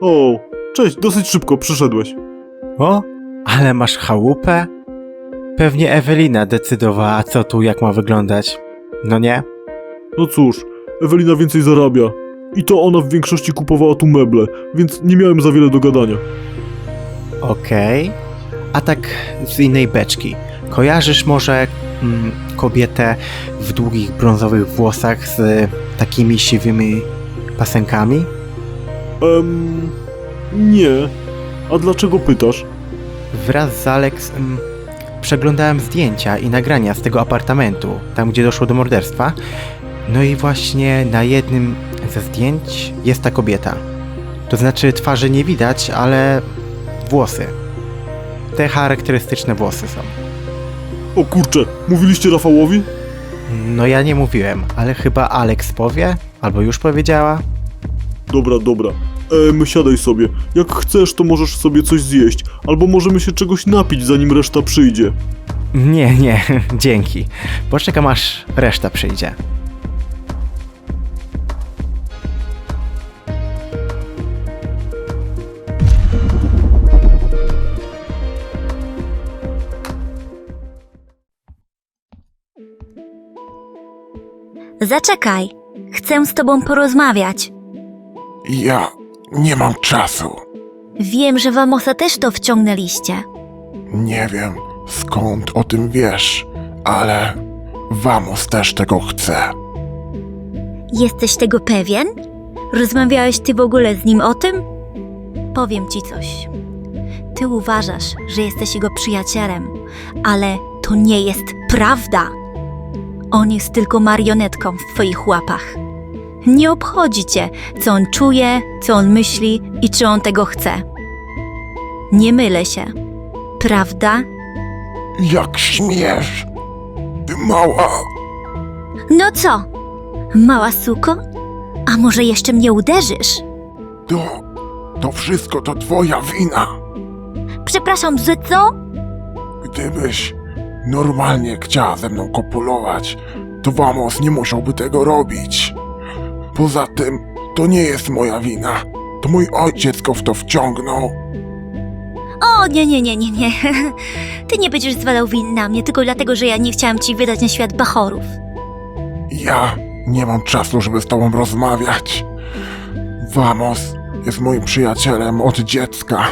O, cześć, dosyć szybko przyszedłeś. O, ale masz chałupę? Pewnie Ewelina decydowała, co tu jak ma wyglądać. No nie? No cóż, Ewelina więcej zarabia. I to ona w większości kupowała tu meble, więc nie miałem za wiele do gadania. Okej. A tak z innej beczki. Kojarzysz może mm, kobietę w długich brązowych włosach z takimi siwymi pasenkami? Em, nie. A dlaczego pytasz? Wraz z Alex mm, przeglądałem zdjęcia i nagrania z tego apartamentu, tam gdzie doszło do morderstwa. No i właśnie na jednym ze zdjęć jest ta kobieta. To znaczy twarzy nie widać, ale włosy. Te charakterystyczne włosy są. O kurczę, mówiliście Rafałowi? No ja nie mówiłem, ale chyba Alex powie, albo już powiedziała. Dobra, dobra. Em, siadaj sobie. Jak chcesz, to możesz sobie coś zjeść, albo możemy się czegoś napić, zanim reszta przyjdzie. Nie, nie, dzięki. Poczekam aż reszta przyjdzie. Zaczekaj. Chcę z tobą porozmawiać. Ja nie mam czasu. Wiem, że Wamosa też to wciągnęliście. Nie wiem skąd o tym wiesz, ale Vamos też tego chce. Jesteś tego pewien? Rozmawiałeś ty w ogóle z nim o tym? Powiem ci coś. Ty uważasz, że jesteś jego przyjacielem, ale to nie jest prawda. On jest tylko marionetką w twoich łapach. Nie obchodzi cię, co on czuje, co on myśli i czy on tego chce. Nie mylę się. Prawda? Jak śmiesz? Ty mała. No co? Mała suko? A może jeszcze mnie uderzysz? To, to wszystko to twoja wina. Przepraszam, że co? Gdybyś normalnie chciała ze mną kopulować, to Vamos nie musiałby tego robić. Poza tym, to nie jest moja wina. To mój ojciec go w to wciągnął. O, nie, nie, nie, nie, nie. Ty nie będziesz zwalał win na mnie tylko dlatego, że ja nie chciałam ci wydać na świat bachorów. Ja nie mam czasu, żeby z tobą rozmawiać. Vamos jest moim przyjacielem od dziecka,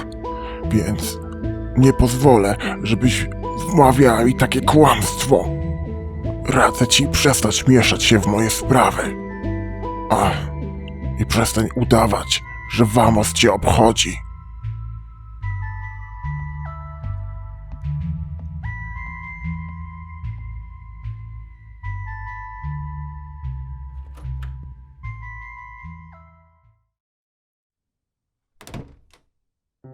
więc nie pozwolę, żebyś wmawiała mi takie kłamstwo. Radzę ci przestać mieszać się w moje sprawy. A i przestań udawać, że Vamos cię obchodzi.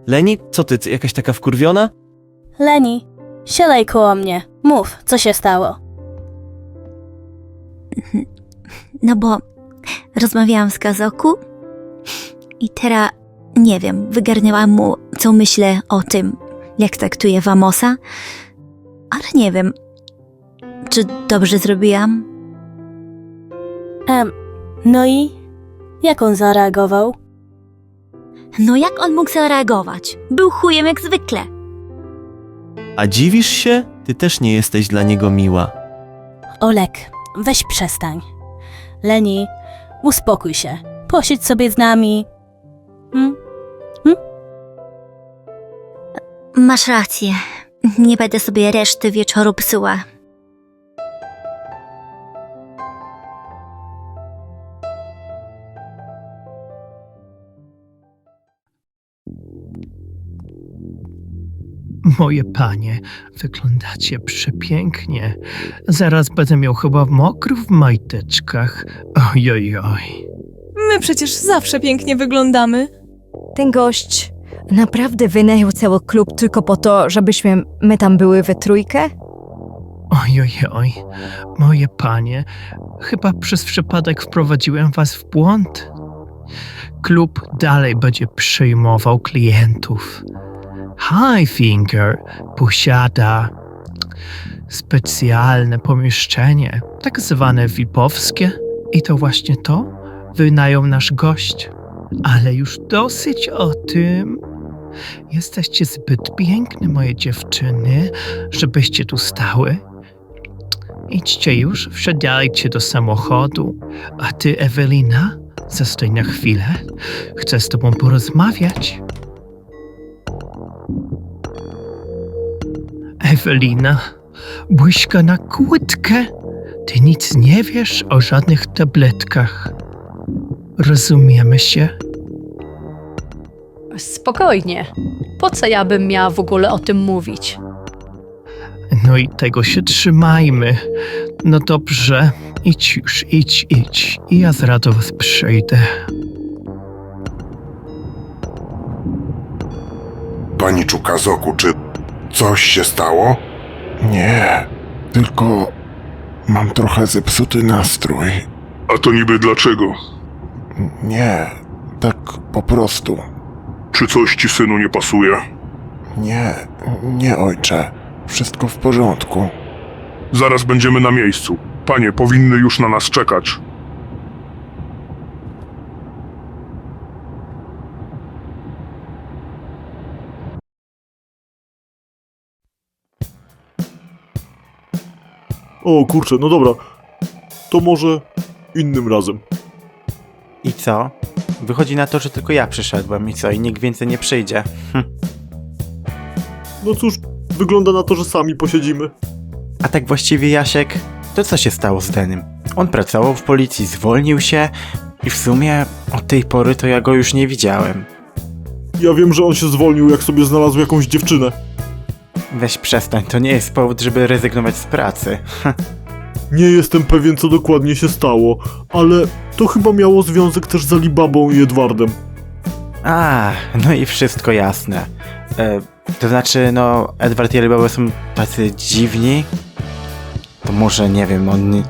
Leni, co ty, ty jakaś taka wkurwiona? Leni, siadaj koło mnie. Mów, co się stało. No bo rozmawiałam z Kazoku i teraz nie wiem, wygarnęłam mu, co myślę o tym, jak traktuje Wamosa, ale nie wiem, czy dobrze zrobiłam. Em, no i? Jak on zareagował? No jak on mógł zareagować? Był chujem jak zwykle. A dziwisz się? Ty też nie jesteś dla niego miła. Olek, weź przestań. Leni, uspokój się. Posiedź sobie z nami. Hmm? Masz rację. Nie będę sobie reszty wieczoru psuła. Moje panie, wyglądacie przepięknie. Zaraz będę miał chyba mokro w majteczkach. Ojojoj. My przecież zawsze pięknie wyglądamy. Ten gość naprawdę wynajął cały klub tylko po to, żebyśmy my tam były we trójkę? Ojojoj. Moje panie, chyba przez przypadek wprowadziłem was w błąd. Klub dalej będzie przyjmował klientów. Highfinger posiada specjalne pomieszczenie, tak zwane VIP-owskie, i to właśnie to wynają nasz gość. Ale już dosyć o tym. Jesteście zbyt piękne, moje dziewczyny, żebyście tu stały. Idźcie już, wsiadajcie do samochodu. A ty, Ewelina, zastój na chwilę. Chcę z tobą porozmawiać. Ewelina, błyszka na kłódkę. Ty nic nie wiesz o żadnych tabletkach. Rozumiemy się? Spokojnie. Po co ja bym miała w ogóle o tym mówić? No i tego się trzymajmy. No dobrze, idź już, idź, idź. I ja zaraz do was przyjdę. Pani Czukazoku, czy coś się stało? Nie, tylko mam trochę zepsuty nastrój. A to niby dlaczego? Nie, tak po prostu. Czy coś ci synu nie pasuje? Nie, nie ojcze. Wszystko w porządku. Zaraz będziemy na miejscu. Panie powinny już na nas czekać. O kurczę, no dobra. To może innym razem. I co? Wychodzi na to, że tylko ja przyszedłem i co, i nikt więcej nie przyjdzie. Hm. No cóż, wygląda na to, że sami posiedzimy. A tak właściwie Jasiek, to co się stało z Denym? On pracował w policji, zwolnił się i w sumie od tej pory to ja go już nie widziałem. Ja wiem, że on się zwolnił, jak sobie znalazł jakąś dziewczynę. Weź przestań, to nie jest powód, żeby rezygnować z pracy. Nie jestem pewien, co dokładnie się stało, ale to chyba miało związek też z Alibabą i Edwardem. A, no i wszystko jasne. E, to znaczy, no, Edward i Alibaba są tacy dziwni. To może, nie wiem, on, nie,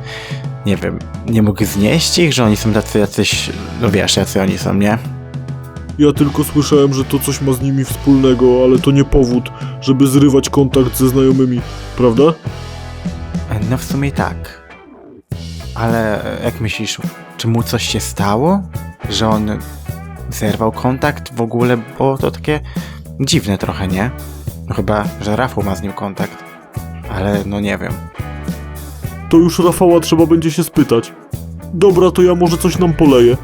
nie wiem, nie mógł znieść ich, że oni są tacy jacyś, no wiesz, jacy oni są, nie? Ja tylko słyszałem, że to coś ma z nimi wspólnego, ale to nie powód, żeby zrywać kontakt ze znajomymi, prawda? No w sumie tak. Ale jak myślisz, czy mu coś się stało? Że on zerwał kontakt w ogóle, bo to takie dziwne trochę, nie? No chyba, że Rafał ma z nim kontakt. Ale no nie wiem. To już Rafała trzeba będzie się spytać. Dobra, to ja może coś nam poleję.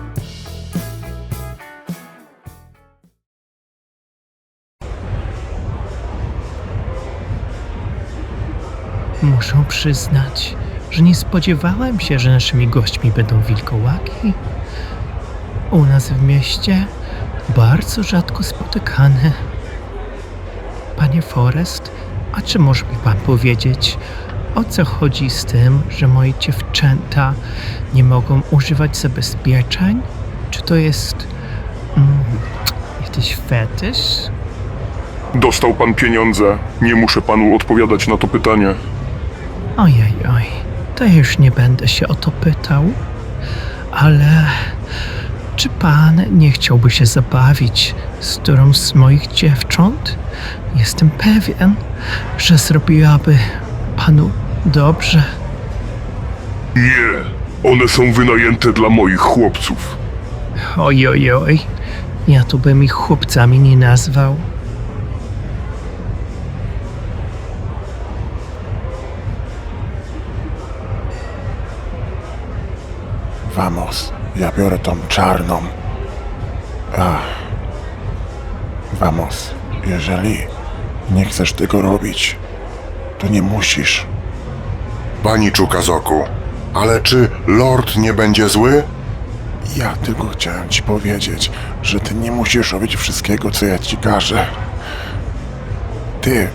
Muszę przyznać, że nie spodziewałem się, że naszymi gośćmi będą wilkołaki. U nas w mieście bardzo rzadko spotykane. Panie Forest, a czy może mi pan powiedzieć, o co chodzi z tym, że moje dziewczęta nie mogą używać zabezpieczeń? Czy to jest mm, jakiś fetysz? Dostał pan pieniądze. Nie muszę panu odpowiadać na to pytanie. Ojej, oj, to ja już nie będę się o to pytał, ale czy pan nie chciałby się zabawić z którąś z moich dziewcząt? Jestem pewien, że zrobiłaby panu dobrze. Nie. One są wynajęte dla moich chłopców. Oj, oj, oj, ja tu bym ich chłopcami nie nazwał. Vamos, ja biorę tą czarną. Ach. Vamos, jeżeli nie chcesz tego robić, to nie musisz. Pani Czukazoku, ale czy lord nie będzie zły? Ja tylko chciałem ci powiedzieć, że ty nie musisz robić wszystkiego, co ja ci każę. Ty,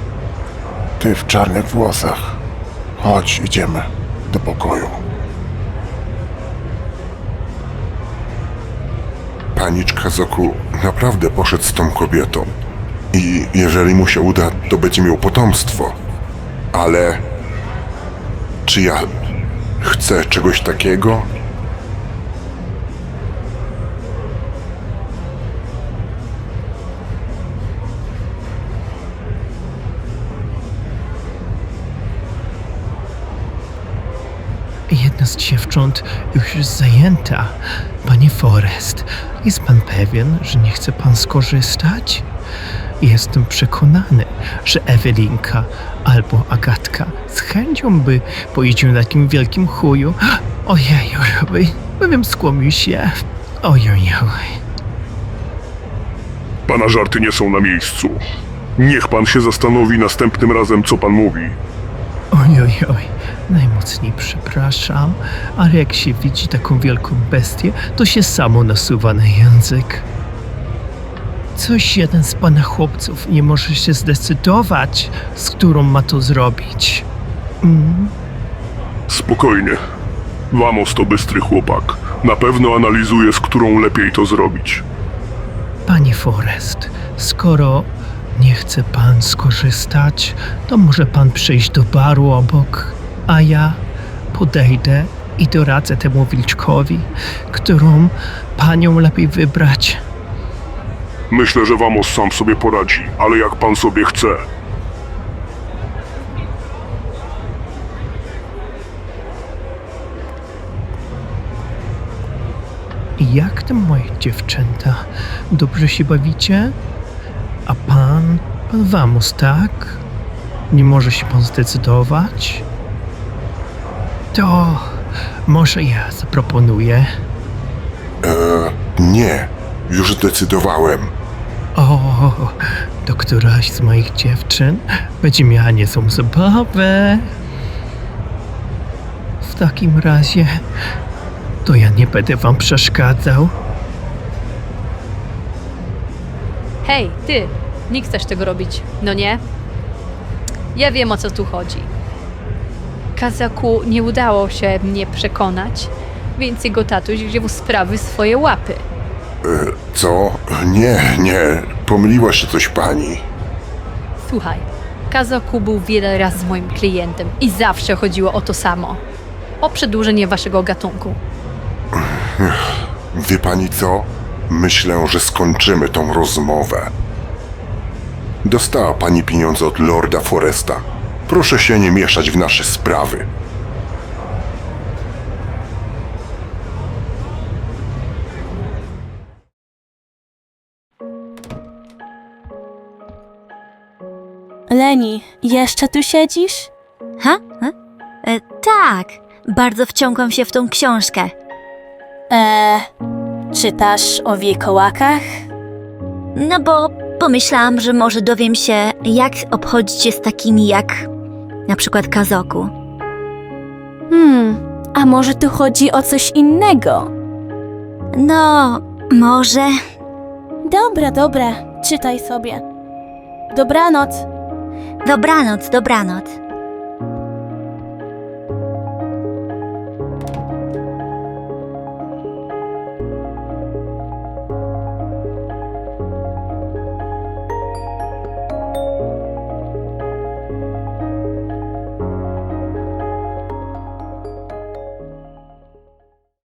ty w czarnych włosach. Chodź, idziemy do pokoju. Pani Czukazoku naprawdę poszedł z tą kobietą. I jeżeli mu się uda, to będzie miał potomstwo. Ale... Czy ja chcę czegoś takiego? Już jest zajęta. Panie Forrest, jest pan pewien, że nie chce pan skorzystać? Jestem przekonany, że Ewelinka albo Agatka z chęcią by pojeździł na takim wielkim chuju. Ojej, ojej, powiem skłomił się. Ojej, ojej. Pana żarty nie są na miejscu. Niech pan się zastanowi następnym razem, co pan mówi. Oj, oj, oj, najmocniej przepraszam, ale jak się widzi taką wielką bestię, to się samo nasuwa na język. Coś jeden z pana chłopców nie może się zdecydować, z którą ma to zrobić. Mm, Spokojnie. Vamos to bystry chłopak. Na pewno analizuje, z którą lepiej to zrobić. panie Forrest, skoro nie chce pan skorzystać, to może pan przyjść do baru obok, a ja podejdę i doradzę temu wilczkowi, którą panią lepiej wybrać. Myślę, że Vamos sam sobie poradzi, ale jak pan sobie chce. Jak tam moje dziewczęta? Dobrze się bawicie? A pan, pan Vamos, tak? Nie może się pan zdecydować? To może ja zaproponuję. Nie, już zdecydowałem. O, to któraś z moich dziewczyn będzie miała niezłą zabawę. W takim razie to ja nie będę wam przeszkadzał. Hej, ty, nie chcesz tego robić, no nie? Ja wiem o co tu chodzi. Kazaku nie udało się mnie przekonać, więc jego tatuś wziął sprawy w swoje łapy. Co? Nie, nie, pomyliła się coś pani. Słuchaj, Kazaku był wiele razy moim klientem i zawsze chodziło o to samo. O przedłużenie waszego gatunku. Wie pani co? Myślę, że skończymy tą rozmowę. Dostała pani pieniądze od Lorda Foresta. Proszę się nie mieszać w nasze sprawy. Leni, jeszcze tu siedzisz? Ha? ha? E, tak, bardzo wciągłam się w tą książkę. Eee, czytasz o wilkołakach? No bo pomyślałam, że może dowiem się, jak obchodzić się z takimi jak na przykład Kazoku. Hmm, a może tu chodzi o coś innego? No, może. Dobra, dobra, czytaj sobie. Dobranoc. Dobranoc, dobranoc.